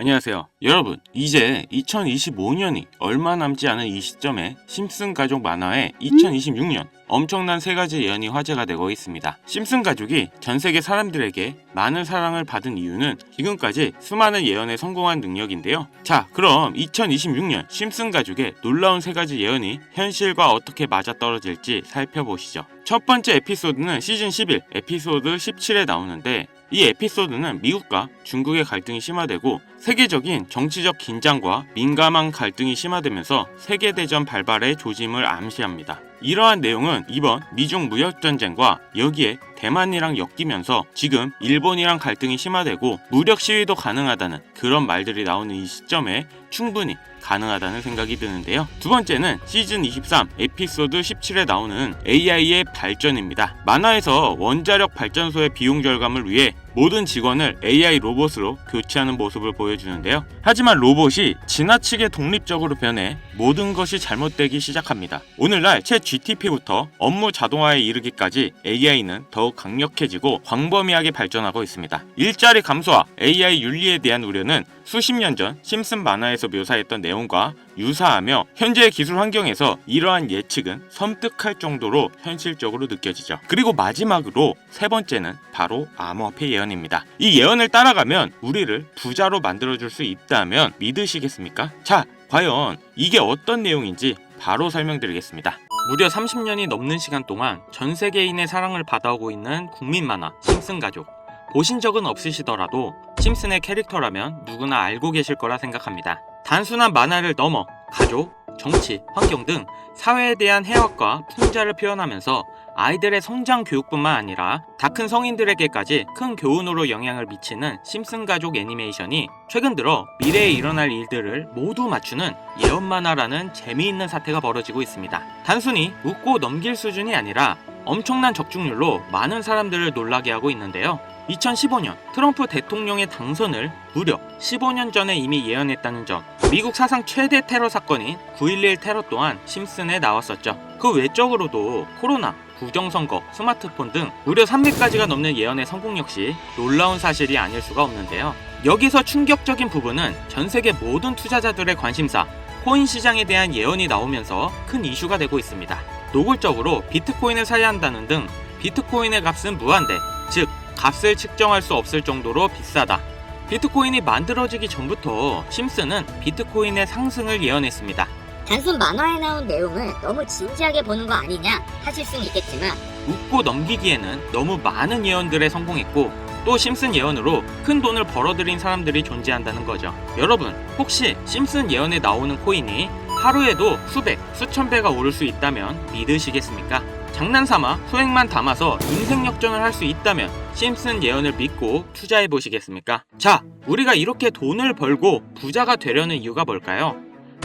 안녕하세요. 여러분, 이제 2025년이 얼마 남지 않은 이 시점에 심슨 가족 만화의 2026년 엄청난 세 가지 예언이 화제가 되고 있습니다. 심슨 가족이 전 세계 사람들에게 많은 사랑을 받은 이유는 지금까지 수많은 예언에 성공한 능력인데요. 자, 그럼 2026년 심슨 가족의 놀라운 세 가지 예언이 현실과 어떻게 맞아떨어질지 살펴보시죠. 첫 번째 에피소드는 시즌 11 에피소드 17에 나오는데 이 에피소드는 미국과 중국의 갈등이 심화되고 세계적인 정치적 긴장과 민감한 갈등이 심화되면서 세계대전 발발의 조짐을 암시합니다. 이러한 내용은 이번 미중 무역전쟁과 여기에 대만이랑 엮이면서 지금 일본이랑 갈등이 심화되고 무력 시위도 가능하다는 그런 말들이 나오는 이 시점에 충분히 가능하다는 생각이 드는데요. 두 번째는 시즌 23 에피소드 17에 나오는 AI의 발전입니다. 만화에서 원자력 발전소의 비용 절감을 위해 모든 직원을 AI 로봇으로 교체하는 모습을 보여주는데요. 하지만 로봇이 지나치게 독립적으로 변해 모든 것이 잘못되기 시작합니다. 오늘날 채 GTP부터 업무 자동화에 이르기까지 AI는 더욱 강력해지고 광범위하게 발전하고 있습니다. 일자리 감소와 AI 윤리에 대한 우려는 수십 년 전 심슨 만화에서 묘사했던 내용과 유사하며 현재의 기술 환경에서 이러한 예측은 섬뜩할 정도로 현실적으로 느껴지죠. 그리고 마지막으로 세 번째는 바로 암호화폐 예언입니다. 이 예언을 따라가면 우리를 부자로 만들어줄 수 있다면 믿으시겠습니까? 자, 과연 이게 어떤 내용인지 바로 설명드리겠습니다. 무려 30년이 넘는 시간 동안 전 세계인의 사랑을 받아오고 있는 국민 만화 심슨 가족. 보신 적은 없으시더라도 심슨의 캐릭터라면 누구나 알고 계실 거라 생각합니다. 단순한 만화를 넘어 가족, 정치, 환경 등 사회에 대한 해악과 풍자를 표현하면서 아이들의 성장 교육뿐만 아니라 다 큰 성인들에게까지 큰 교훈으로 영향을 미치는 심슨 가족 애니메이션이 최근 들어 미래에 일어날 일들을 모두 맞추는 예언 만화라는 재미있는 사태가 벌어지고 있습니다. 단순히 웃고 넘길 수준이 아니라 엄청난 적중률로 많은 사람들을 놀라게 하고 있는데요. 2015년 트럼프 대통령의 당선을 무려 15년 전에 이미 예언했다는 점. 미국 사상 최대 테러 사건인 9.11 테러 또한 심슨에 나왔었죠. 그 외적으로도 코로나, 부정선거, 스마트폰 등 무려 300가지가 넘는 예언의 성공 역시 놀라운 사실이 아닐 수가 없는데요. 여기서 충격적인 부분은 전 세계 모든 투자자들의 관심사, 코인 시장에 대한 예언이 나오면서 큰 이슈가 되고 있습니다. 노골적으로 비트코인을 사야 한다는 등 비트코인의 값은 무한대, 즉 값을 측정할 수 없을 정도로 비싸다. 비트코인이 만들어지기 전부터 심슨은 비트코인의 상승을 예언했습니다. 단순 만화에 나온 내용을 너무 진지하게 보는 거 아니냐 하실 수는 있겠지만 웃고 넘기기에는 너무 많은 예언들에 성공했고 또 심슨 예언으로 큰 돈을 벌어들인 사람들이 존재한다는 거죠. 여러분, 혹시 심슨 예언에 나오는 코인이 하루에도 수백, 수천 배가 오를 수 있다면 믿으시겠습니까? 장난삼아 소액만 담아서 인생 역전을 할 수 있다면 심슨 예언을 믿고 투자해 보시겠습니까? 자, 우리가 이렇게 돈을 벌고 부자가 되려는 이유가 뭘까요?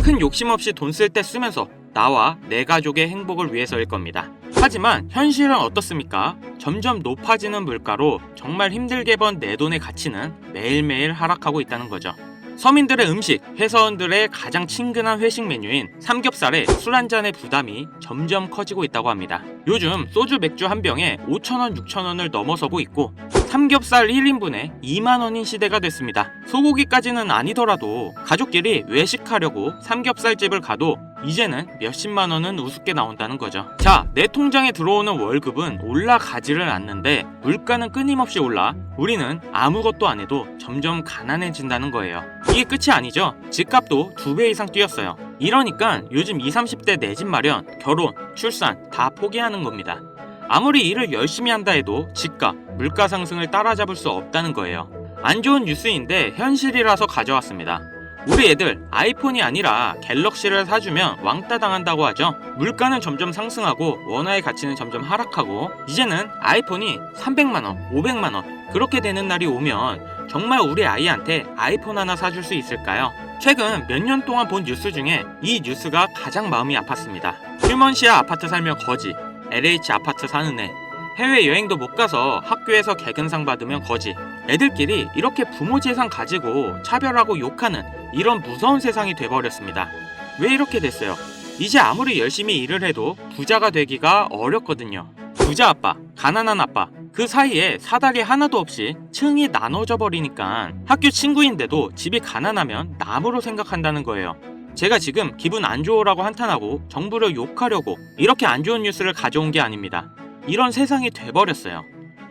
큰 욕심 없이 돈 쓸 때 쓰면서 나와 내 가족의 행복을 위해서일 겁니다. 하지만 현실은 어떻습니까? 점점 높아지는 물가로 정말 힘들게 번 내 돈의 가치는 매일매일 하락하고 있다는 거죠. 서민들의 음식, 회사원들의 가장 친근한 회식 메뉴인 삼겹살에 술 한 잔의 부담이 점점 커지고 있다고 합니다. 요즘 소주 맥주 한 병에 5천원, 6천원을 넘어서고 있고 삼겹살 1인분에 2만원인 시대가 됐습니다. 소고기까지는 아니더라도 가족끼리 외식하려고 삼겹살집을 가도 이제는 몇십만 원은 우습게 나온다는 거죠. 자, 내 통장에 들어오는 월급은 올라가지를 않는데 물가는 끊임없이 올라 우리는 아무것도 안 해도 점점 가난해진다는 거예요. 이게 끝이 아니죠. 집값도 두 배 이상 뛰었어요. 이러니까 요즘 20, 30대 내 집 마련, 결혼, 출산 다 포기하는 겁니다. 아무리 일을 열심히 한다 해도 집값, 물가 상승을 따라잡을 수 없다는 거예요. 안 좋은 뉴스인데 현실이라서 가져왔습니다. 우리 애들 아이폰이 아니라 갤럭시를 사주면 왕따 당한다고 하죠. 물가는 점점 상승하고 원화의 가치는 점점 하락하고 이제는 아이폰이 300만원, 500만원 그렇게 되는 날이 오면 정말 우리 아이한테 아이폰 하나 사줄 수 있을까요? 최근 몇 년 동안 본 뉴스 중에 이 뉴스가 가장 마음이 아팠습니다. 휴먼시아 아파트 살면 거지, LH 아파트 사는 애, 해외 여행도 못 가서 학교에서 개근상 받으면 거지. 애들끼리 이렇게 부모 재산 가지고 차별하고 욕하는 이런 무서운 세상이 돼버렸습니다. 왜 이렇게 됐어요? 이제 아무리 열심히 일을 해도 부자가 되기가 어렵거든요. 부자 아빠, 가난한 아빠, 그 사이에 사다리 하나도 없이 층이 나눠져 버리니까 학교 친구인데도 집이 가난하면 나무로 생각한다는 거예요. 제가 지금 기분 안 좋으라고 한탄하고 정부를 욕하려고 이렇게 안 좋은 뉴스를 가져온 게 아닙니다. 이런 세상이 돼버렸어요.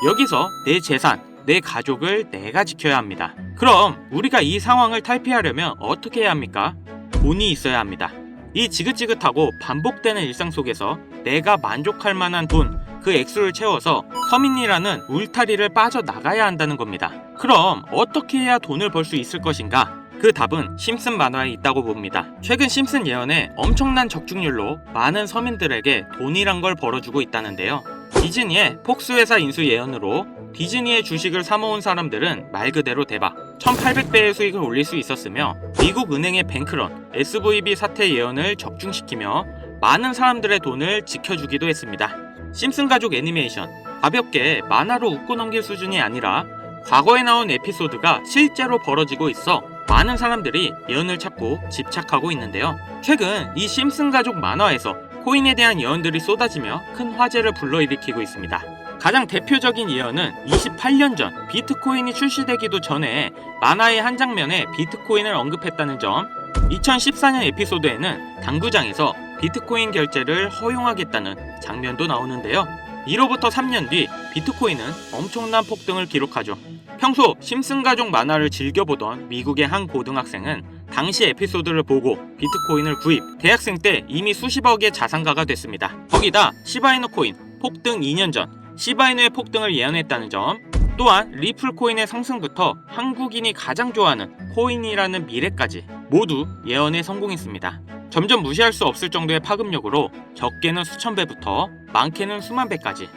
여기서 내 재산, 내 가족을 내가 지켜야 합니다. 그럼 우리가 이 상황을 탈피하려면 어떻게 해야 합니까? 돈이 있어야 합니다. 이 지긋지긋하고 반복되는 일상 속에서 내가 만족할 만한 돈, 그 액수를 채워서 서민이라는 울타리를 빠져나가야 한다는 겁니다. 그럼 어떻게 해야 돈을 벌 수 있을 것인가? 그 답은 심슨 만화에 있다고 봅니다. 최근 심슨 예언에 엄청난 적중률로 많은 서민들에게 돈이란 걸 벌어주고 있다는데요. 디즈니의 폭스회사 인수 예언으로 디즈니의 주식을 사모은 사람들은 말 그대로 대박 1800배의 수익을 올릴 수 있었으며 미국 은행의 뱅크런, SVB 사태 예언을 적중시키며 많은 사람들의 돈을 지켜주기도 했습니다. 심슨 가족 애니메이션 가볍게 만화로 웃고 넘길 수준이 아니라 과거에 나온 에피소드가 실제로 벌어지고 있어 많은 사람들이 예언을 찾고 집착하고 있는데요. 최근 이 심슨 가족 만화에서 코인에 대한 예언들이 쏟아지며 큰 화제를 불러일으키고 있습니다. 가장 대표적인 예언은 28년 전 비트코인이 출시되기도 전에 만화의 한 장면에 비트코인을 언급했다는 점, 2014년 에피소드에는 당구장에서 비트코인 결제를 허용하겠다는 장면도 나오는데요. 이로부터 3년 뒤 비트코인은 엄청난 폭등을 기록하죠. 평소 심슨 가족 만화를 즐겨보던 미국의 한 고등학생은 당시 에피소드를 보고 비트코인을 구입, 대학생 때 이미 수십억의 자산가가 됐습니다. 거기다 시바이누 코인 폭등 2년 전 시바이누의 폭등을 예언했다는 점, 또한 리플 코인의 상승부터 한국인이 가장 좋아하는 코인이라는 미래까지 모두 예언에 성공했습니다. 점점 무시할 수 없을 정도의 파급력으로 적게는 수천 배부터 많게는 수만 배까지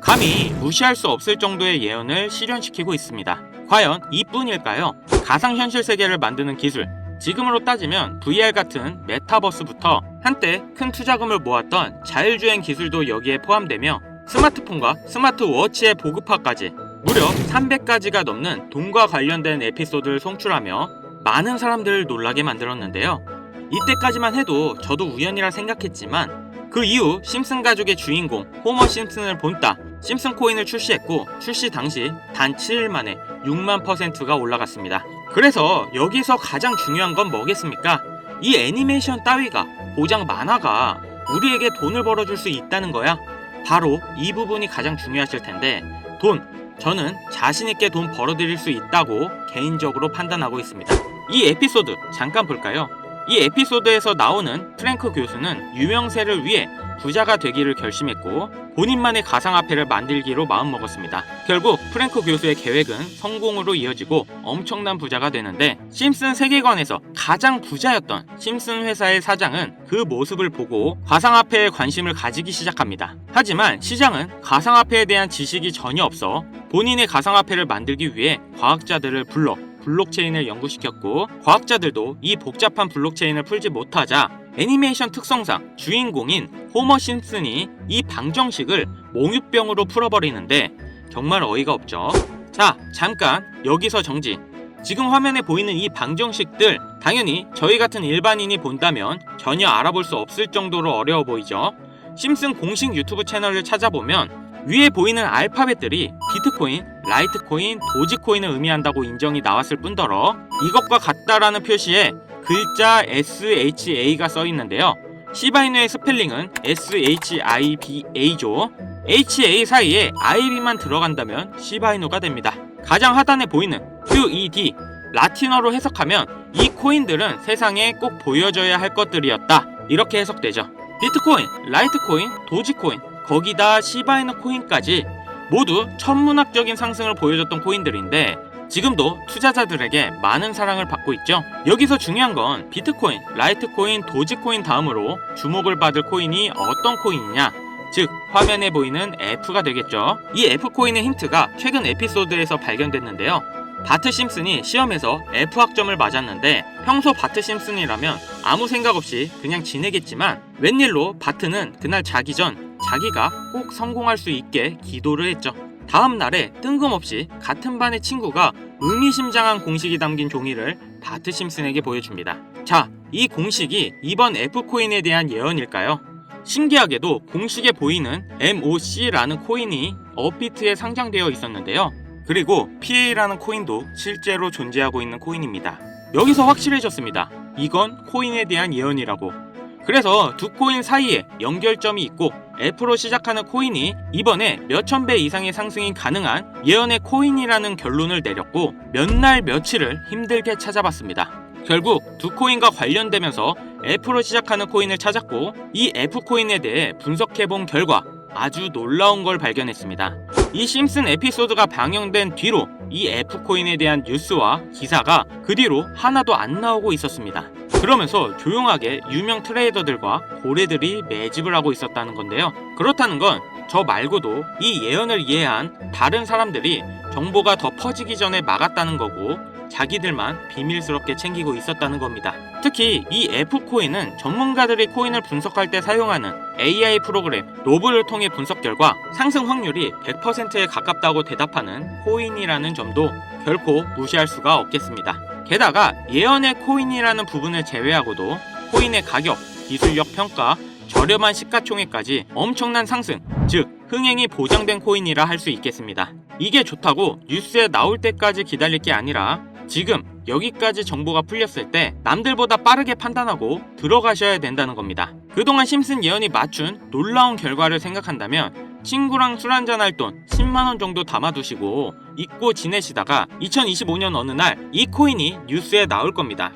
감히 무시할 수 없을 정도의 예언을 실현시키고 있습니다. 과연 이뿐일까요? 가상현실 세계를 만드는 기술. 지금으로 따지면 VR 같은 메타버스부터 한때 큰 투자금을 모았던 자율주행 기술도 여기에 포함되며 스마트폰과 스마트워치의 보급화까지 무려 300가지가 넘는 돈과 관련된 에피소드를 송출하며 많은 사람들을 놀라게 만들었는데요. 이때까지만 해도 저도 우연이라 생각했지만 그 이후 심슨 가족의 주인공 호머 심슨을 본따 심슨 코인을 출시했고 출시 당시 단 7일 만에 6만 퍼센트가 올라갔습니다. 그래서 여기서 가장 중요한 건 뭐겠습니까? 이 애니메이션 따위가 고장 만화가 우리에게 돈을 벌어줄 수 있다는 거야. 바로 이 부분이 가장 중요하실 텐데 돈 저는 자신 있게 돈 벌어들일 수 있다고 개인적으로 판단하고 있습니다. 이 에피소드 잠깐 볼까요? 이 에피소드에서 나오는 프랭크 교수는 유명세를 위해 부자가 되기를 결심했고 본인만의 가상화폐를 만들기로 마음먹었습니다. 결국 프랭크 교수의 계획은 성공으로 이어지고 엄청난 부자가 되는데 심슨 세계관에서 가장 부자였던 심슨 회사의 사장은 그 모습을 보고 가상화폐에 관심을 가지기 시작합니다. 하지만 시장은 가상화폐에 대한 지식이 전혀 없어 본인의 가상화폐를 만들기 위해 과학자들을 불러 블록체인을 연구시켰고 과학자들도 이 복잡한 블록체인을 풀지 못하자 애니메이션 특성상 주인공인 호머 심슨이 이 방정식을 몽유병으로 풀어버리는데 정말 어이가 없죠. 자, 잠깐 여기서 정지. 지금 화면에 보이는 이 방정식들 당연히 저희 같은 일반인이 본다면 전혀 알아볼 수 없을 정도로 어려워 보이죠. 심슨 공식 유튜브 채널을 찾아보면 위에 보이는 알파벳들이 비트코인, 라이트코인, 도지코인을 의미한다고 인정이 나왔을 뿐더러 이것과 같다라는 표시에 글자 SHA가 써 있는데요. 시바이누의 스펠링은 SHIBA죠. HA 사이에 IB만 들어간다면 시바이누가 됩니다. 가장 하단에 보이는 QED 라틴어로 해석하면 이 코인들은 세상에 꼭 보여줘야 할 것들이었다. 이렇게 해석되죠. 비트코인, 라이트코인, 도지코인, 거기다 시바이누 코인까지 모두 천문학적인 상승을 보여줬던 코인들인데 지금도 투자자들에게 많은 사랑을 받고 있죠. 여기서 중요한 건 비트코인, 라이트코인, 도지코인 다음으로 주목을 받을 코인이 어떤 코인이냐? 즉 화면에 보이는 F가 되겠죠. 이 F코인의 힌트가 최근 에피소드에서 발견됐는데요. 바트 심슨이 시험에서 F 학점을 맞았는데 평소 바트 심슨이라면 아무 생각 없이 그냥 지내겠지만 웬일로 바트는 그날 자기 전 자기가 꼭 성공할 수 있게 기도를 했죠. 다음 날에 뜬금없이 같은 반의 친구가 의미심장한 공식이 담긴 종이를 바트 심슨에게 보여줍니다. 자, 이 공식이 이번 F코인에 대한 예언일까요? 신기하게도 공식에 보이는 MOC라는 코인이 업비트에 상장되어 있었는데요. 그리고 PA라는 코인도 실제로 존재하고 있는 코인입니다. 여기서 확실해졌습니다. 이건 코인에 대한 예언이라고. 그래서 두 코인 사이에 연결점이 있고 F로 시작하는 코인이 이번에 몇천 배 이상의 상승이 가능한 예언의 코인이라는 결론을 내렸고 몇 날 며칠을 힘들게 찾아봤습니다. 결국 두 코인과 관련되면서 F로 시작하는 코인을 찾았고 이 F 코인에 대해 분석해 본 결과 아주 놀라운 걸 발견했습니다. 이 심슨 에피소드가 방영된 뒤로 이 F 코인에 대한 뉴스와 기사가 그 뒤로 하나도 안 나오고 있었습니다. 그러면서 조용하게 유명 트레이더들과 고래들이 매집을 하고 있었다는 건데요. 그렇다는 건 저 말고도 이 예언을 이해한 다른 사람들이 정보가 더 퍼지기 전에 막았다는 거고 자기들만 비밀스럽게 챙기고 있었다는 겁니다. 특히 이 F코인은 전문가들이 코인을 분석할 때 사용하는 AI 프로그램 노블을 통해 분석 결과 상승 확률이 100%에 가깝다고 대답하는 코인이라는 점도 결코 무시할 수가 없겠습니다. 게다가 예언의 코인이라는 부분을 제외하고도 코인의 가격, 기술력 평가, 저렴한 시가총액까지 엄청난 상승, 즉 흥행이 보장된 코인이라 할 수 있겠습니다. 이게 좋다고 뉴스에 나올 때까지 기다릴 게 아니라 지금 여기까지 정보가 풀렸을 때 남들보다 빠르게 판단하고 들어가셔야 된다는 겁니다. 그동안 심슨 예언이 맞춘 놀라운 결과를 생각한다면 친구랑 술 한잔 할 돈 10만원 정도 담아두시고 잊고 지내시다가 2025년 어느 날 이 코인이 뉴스에 나올 겁니다.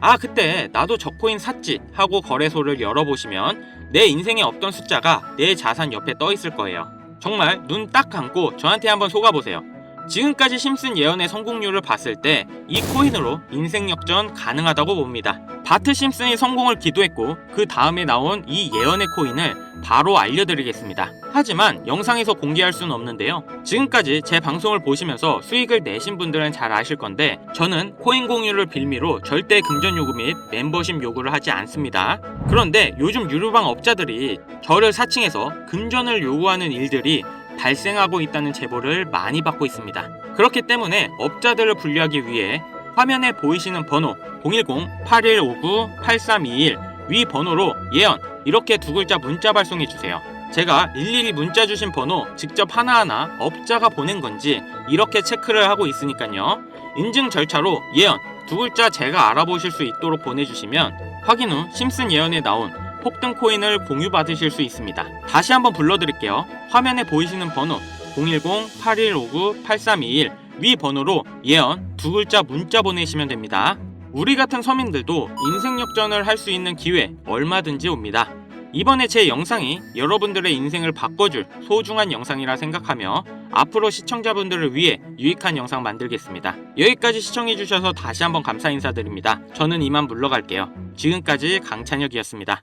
아 그때 나도 저 코인 샀지 하고 거래소를 열어보시면 내 인생에 없던 숫자가 내 자산 옆에 떠 있을 거예요. 정말 눈 딱 감고 저한테 한번 속아보세요. 지금까지 심슨 예언의 성공률을 봤을 때 이 코인으로 인생 역전 가능하다고 봅니다. 바트 심슨이 성공을 기도했고 그 다음에 나온 이 예언의 코인을 바로 알려드리겠습니다. 하지만 영상에서 공개할 수는 없는데요. 지금까지 제 방송을 보시면서 수익을 내신 분들은 잘 아실 건데 저는 코인 공유를 빌미로 절대 금전 요구 및 멤버십 요구를 하지 않습니다. 그런데 요즘 유료방 업자들이 저를 사칭해서 금전을 요구하는 일들이 발생하고 있다는 제보를 많이 받고 있습니다. 그렇기 때문에 업자들을 분류하기 위해 화면에 보이시는 번호 010-8159-8321 위 번호로 예언 이렇게 두 글자 문자 발송해 주세요. 제가 일일이 문자 주신 번호 직접 하나하나 업자가 보낸 건지 이렇게 체크를 하고 있으니까요. 인증 절차로 예언 두 글자 제가 알아보실 수 있도록 보내주시면 확인 후 심슨 예언에 나온 폭등 코인을 공유받으실 수 있습니다. 다시 한번 불러드릴게요. 화면에 보이시는 번호 010-8159-8321 위 번호로 예언 두 글자 문자 보내시면 됩니다. 우리 같은 서민들도 인생 역전을 할 수 있는 기회 얼마든지 옵니다. 이번에 제 영상이 여러분들의 인생을 바꿔줄 소중한 영상이라 생각하며 앞으로 시청자분들을 위해 유익한 영상 만들겠습니다. 여기까지 시청해주셔서 다시 한번 감사 인사드립니다. 저는 이만 물러갈게요. 지금까지 강찬혁이었습니다.